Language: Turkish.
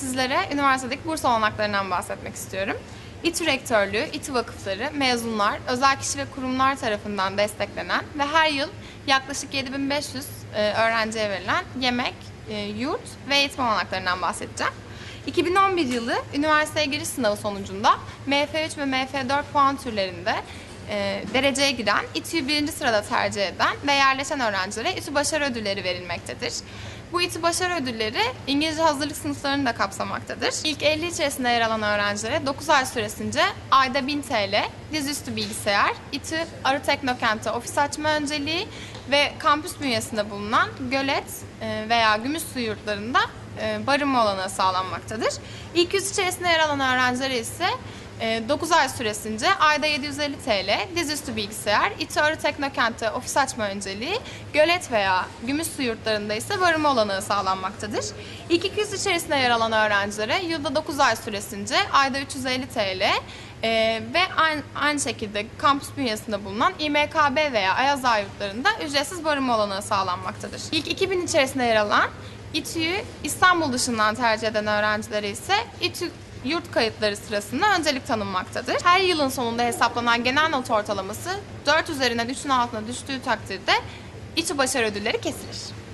Sizlere üniversitedeki burs olanaklarından bahsetmek istiyorum. İTÜ Rektörlüğü, İTÜ Vakıfları, mezunlar, özel kişi ve kurumlar tarafından desteklenen ve her yıl yaklaşık 7500 e, öğrenciye verilen yemek, e, yurt ve eğitim olanaklarından bahsedeceğim. 2011 yılı üniversiteye giriş sınavı sonucunda MF3 ve MF4 puan türlerinde e, dereceye giren, İTÜ'yü birinci sırada tercih eden ve yerleşen öğrencilere İTÜ Başarı Ödülleri verilmektedir. Bu İTÜ Başarı Ödülleri İngilizce hazırlık sınıflarını da kapsamaktadır. İlk 50 içerisinde yer alan öğrencilere 9 ay süresince ayda 1000 TL, dizüstü bilgisayar, İTÜ Arı Teknokent'te ofis açma önceliği ve kampüs bünyesinde bulunan gölet e, veya gümüş su yurtlarında e, barınma olanağı sağlanmaktadır. İlk yüz içerisinde yer alan öğrencilere ise 9 ay süresince ayda 750 TL, dizüstü bilgisayar, İTÜ Arı Teknokent'te ofis açma önceliği, gölet veya gümüş su yurtlarında ise barınma olanağı sağlanmaktadır. İlk 200 içerisinde yer alan öğrencilere yılda 9 ay süresince ayda 350 TL e, ve aynı, aynı şekilde kampüs bünyesinde bulunan İMKB veya Ayaz Ağa yurtlarında ücretsiz barınma olanağı sağlanmaktadır. İlk 2000 içerisinde yer alan İTÜ'yü İstanbul dışından tercih eden öğrencilere ise İTÜ yurt kayıtları sırasında öncelik tanınmaktadır. Her yılın sonunda hesaplanan genel not ortalaması 4 üzerinden 3'ün altına düştüğü takdirde İTÜ başarı ödülleri kesilir.